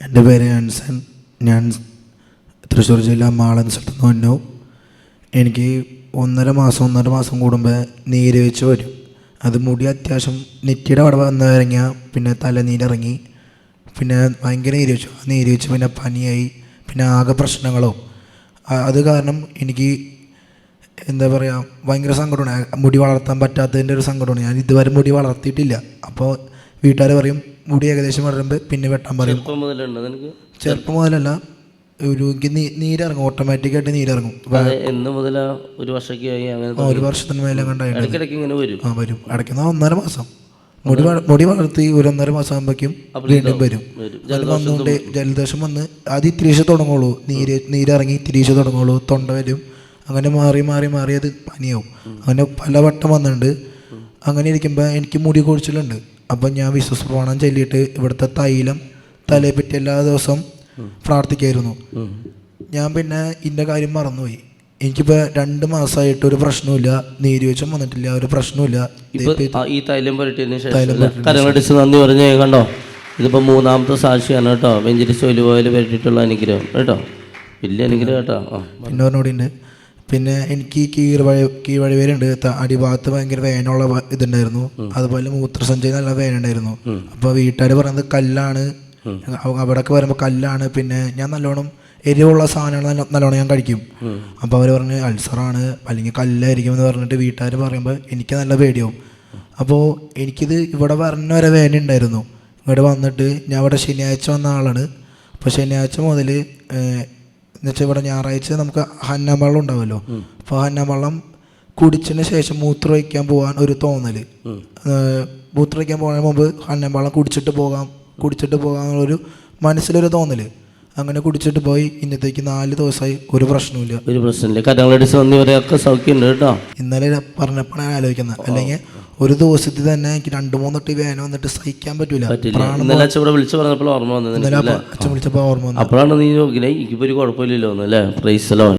എന്റെ പേര് അൻസൻ. ഞാൻ തൃശ്ശൂർ ജില്ല മാളൻ സ്ഥലത്ത് നിന്ന് വന്നു. എനിക്ക് ഒന്നര മാസം ഒന്നര മാസം കൂടുമ്പോൾ നീര് വെച്ച് വരും. അത് മുടി അത്യാവശ്യം നെറ്റിയുടെ അവിടെ വന്ന് ഇറങ്ങിയാൽ പിന്നെ തലനീരിറങ്ങി. പിന്നെ ഭയങ്കര നീര് വെച്ചു. നീര് വെച്ച് പിന്നെ പനിയായി. പിന്നെ ആകെ പ്രശ്നങ്ങളോ. അത് കാരണം എനിക്ക് എന്താ പറയുക ഭയങ്കര സങ്കടമാണ്. മുടി വളർത്താൻ പറ്റാത്തതിന്റെ ഒരു സങ്കടമാണ്. ഞാൻ ഇതുവരെ മുടി വളർത്തിയിട്ടില്ല. അപ്പോൾ വീട്ടുകാർ പറയും മുടി ഏകദേശം വളരുമ്പോൾ പിന്നെ വെട്ടാൻ പറയും ചെറുപ്പം മുതലല്ല ഒരു നീരിറങ്ങും നീ- നീരിറങ്ങും ഓട്ടോമാറ്റിക്കായിട്ട് നീരിറങ്ങും. അത് എന്ന് മുതലാ ഒരു അങ്ങനെ ഒരു വർഷത്തിന് മേലെ കണ്ടായിട്ട് ഇങ്ങനെ വരും. ആ വരും. അടയ്ക്കുന്ന ഒന്നര മാസം. മുടി മുടി വളർത്തി ഒരു ഒന്നര മാസം ആകുമ്പോഴേക്കും വീണ്ടും വരും. അത് വന്നുകൊണ്ട് ജലദോഷം വന്ന് ആദ്യം ഇത്തിരീശ തുടങ്ങുള്ളൂ. നീര് നീരിറങ്ങി ഇത്തിരീശ തുടങ്ങുള്ളൂ. തൊണ്ട വരും. അങ്ങനെ മാറി മാറി മാറി അത് പനിയാവും. അങ്ങനെ പലവട്ടം വന്നിട്ടുണ്ട്. അങ്ങനെ ഇരിക്കുമ്പോൾ എനിക്ക് മുടി കൊഴിച്ചിലുണ്ട്. അപ്പം ഞാൻ വിശ്വസ പ്രമാണം ചൊല്ലിയിട്ട് ഇവിടുത്തെ തൈലം തലയെ പറ്റി എല്ലാ ദിവസവും പ്രാർത്ഥിക്കായിരുന്നു. ഞാൻ പിന്നെ ഇന്ന കാര്യം മറന്നുപോയി. എനിക്കിപ്പോൾ രണ്ട് മാസമായിട്ട് ഒരു പ്രശ്നമില്ല നീര് വെച്ചും വന്നിട്ടില്ല ഒരു പ്രശ്നമില്ല ഈ തൈലം പുരട്ടിയതിന് ശേഷം കരങ്ങളടിച്ച് നന്ദി പറഞ്ഞേ കണ്ടോ ഇതിപ്പോ മൂന്നാമത്തെ സാക്ഷിയാണ് കേട്ടോ. വെഞ്ചരിച്ച് ഒലിവോയിൽ പുരട്ടിയിട്ടുള്ള അനുഗ്രഹം. കേട്ടോ? വലിയ അനുഗ്രഹം കേട്ടോ. പിന്നെ ഒരെണ്ണൂടിയുണ്ട് പിന്നെ എനിക്ക് കീഴ്വഴി കീഴ്വഴിവേരുണ്ട് ത- അടിഭാഗത്ത് ഭയങ്കര വേനുള്ള ഇതുണ്ടായിരുന്നു. അതുപോലെ മൂത്രസഞ്ചയം നല്ല വേനുണ്ടായിരുന്നു അപ്പോൾ വീട്ടുകാർ പറയുന്നത് കല്ലാണ്. അവ- അവിടെയൊക്കെ വരുമ്പോൾ കല്ലാണ്. പിന്നെ ഞാൻ നല്ലോണം എരിവുള്ള സാധനങ്ങൾ നല്ലോണം ഞാൻ കഴിക്കും. അപ്പോൾ അവർ പറഞ്ഞ് അൾസറാണ്. അല്ലെങ്കിൽ കല്ലായിരിക്കും എന്ന് പറഞ്ഞിട്ട് വീട്ടുകാർ പറയുമ്പോൾ എനിക്ക് നല്ല പേടിയാവും. അപ്പോൾ എനിക്കിത് ഇവിടെ വരണ വരെ വേന ഉണ്ടായിരുന്നു. ഇവിടെ വന്നിട്ട് ഞാൻ ഇവിടെ ശനിയാഴ്ച വന്ന ആളാണ്. അപ്പോൾ ശനിയാഴ്ച മുതൽ എന്നുവെച്ചാൽ ഇവിടെ ഞായറാഴ്ച നമുക്ക് ഹന്നവെള്ളം ഉണ്ടാവുമല്ലോ അപ്പോൾ ഹന്നവെള്ളം കുടിച്ചതിന് ശേഷം മൂത്രം ഒഴിക്കാൻ പോകാൻ ഒരു തോന്നൽ മൂത്രം ഒഴിക്കാൻ പോകുന്നതിന് മുമ്പ് ഹന്നവെള്ളം കുടിച്ചിട്ട് പോകാം കുടിച്ചിട്ട് പോകാമെന്നുള്ളൊരു മനസ്സിലൊരു തോന്നൽ അങ്ങനെ കുടിച്ചിട്ട് പോയി ഇന്നത്തേക്ക് നാല് ദിവസമായി ഒരു പ്രശ്നമില്ല ഒരു പ്രശ്നമില്ല. നന്ദി സൗഖ്യമുണ്ട് കേട്ടോ. ഇന്നലെ പറഞ്ഞപ്പോഴാണ് ആലോചിക്കുന്നത്. അല്ലെങ്കിൽ ഒരു ദിവസത്തിൽ തന്നെ എനിക്ക് രണ്ട് മൂന്നെട്ട് വേന വന്നിട്ട് സഹിക്കാൻ പറ്റൂല. ഇന്നലെ അച്ഛൻ ഇവിടെ വിളിച്ചു പറഞ്ഞപ്പോൾ ഓർമ്മ വന്നത് ഇന്നലെ അപ്പ- അച്ഛൻ വിളിച്ചപ്പോൾ ഓർമ്മ വന്നു അപ്പോഴാണ് നീ നോക്കിനെ എനിക്കിപ്പോ ഒരു കുഴപ്പമില്ലല്ലോ പ്രൈസലോ